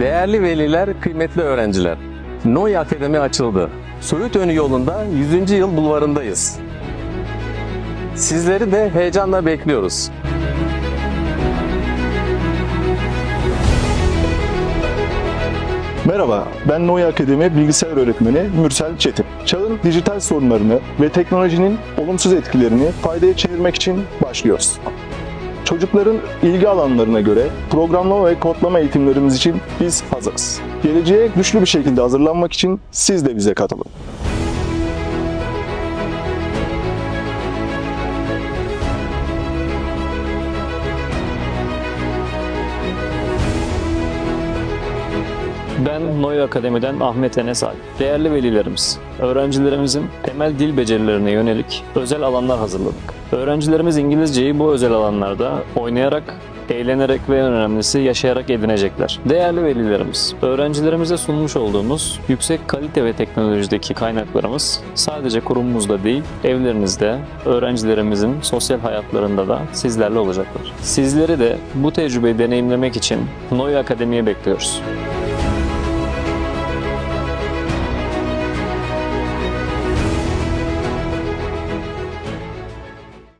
Değerli veliler, kıymetli öğrenciler. Noy Akademi açıldı. Söğüt Önü yolunda 100. yıl bulvarındayız. Sizleri de heyecanla bekliyoruz. Merhaba, ben Noya Akademi Bilgisayar Öğretmeni Mürsel Çetin. Çağın dijital sorunlarını ve teknolojinin olumsuz etkilerini faydaya çevirmek için başlıyoruz. Çocukların ilgi alanlarına göre programlama ve kodlama eğitimlerimiz için biz hazırız. Geleceğe güçlü bir şekilde hazırlanmak için siz de bize katılın. Ben Noy Akademi'den Ahmet Enes Alp. Değerli velilerimiz, öğrencilerimizin temel dil becerilerine yönelik özel alanlar hazırladık. Öğrencilerimiz İngilizceyi bu özel alanlarda oynayarak, eğlenerek ve en önemlisi yaşayarak edinecekler. Değerli velilerimiz, öğrencilerimize sunmuş olduğumuz yüksek kalite ve teknolojideki kaynaklarımız sadece kurumumuzda değil, evlerinizde, öğrencilerimizin sosyal hayatlarında da sizlerle olacaklar. Sizleri de bu tecrübeyi deneyimlemek için Noy Akademi'ye bekliyoruz.